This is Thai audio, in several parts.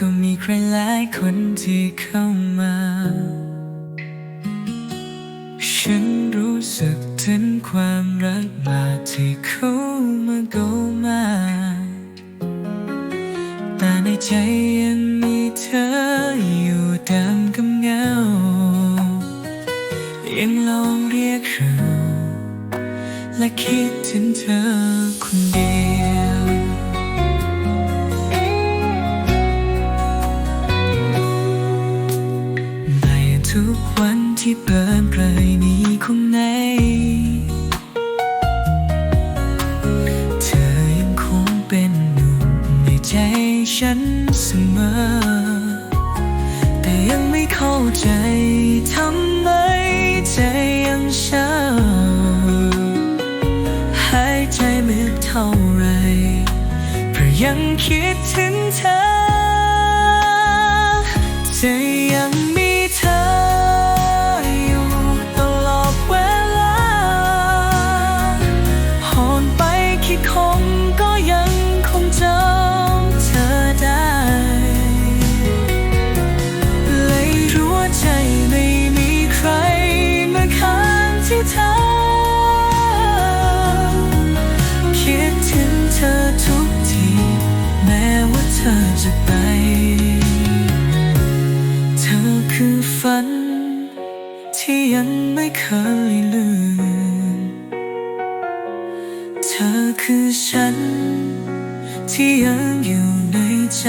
ก็มีใครหลายคนที่เข้ามา ฉันรู้สึกถึงความรักมาที่เข้ามาก็มา แต่ในใจยังมีเธออยู่ตามกำเงา ยังลองเรียกเราและคิดถึงเธอคนเดียว ที่เปิดไกลนี้คงในเธอยังคงเป็นหนุ่มในใจฉันเสมอ แต่ยังไม่เข้าใจทำไมใจยังเช้าหายใจไม่เท่าไรเพราะยังคิดถึงเธอ คิดคงก็ยังคงจำเธอได้ เลยรู้ว่าใจไม่มีใครมาค้างที่เธอ คิดถึงเธอทุกที แม้ว่าเธอจะไป เธอคือฝัน ที่ยังไม่เคยลืม เธอคือฉัน ที่ยังอยู่ในใจ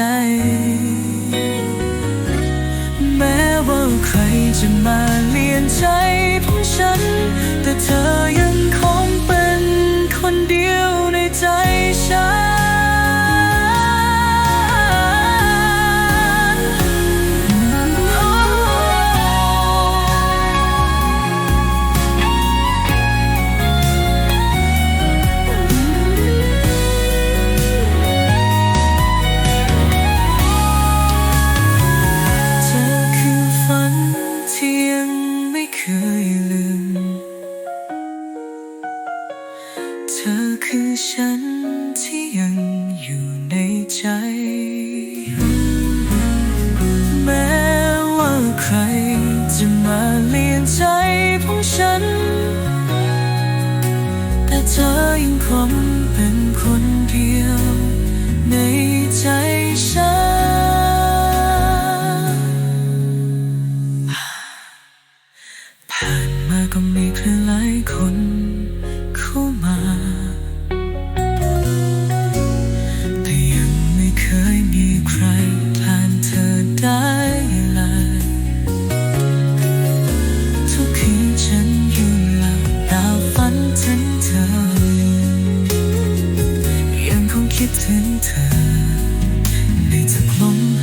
แม้ว่าใครจะมาเลียนใจของฉัน แต่เธอยังคง เธอคือฉันที่ยังอยู่ในใจ แม้ว่าใครจะมาเลี่ยนใจของฉัน แต่เธอยังคงเป็นคนเดียวในใจฉันผ่านมาก็มีใครหลายคน ในตจะคล้อง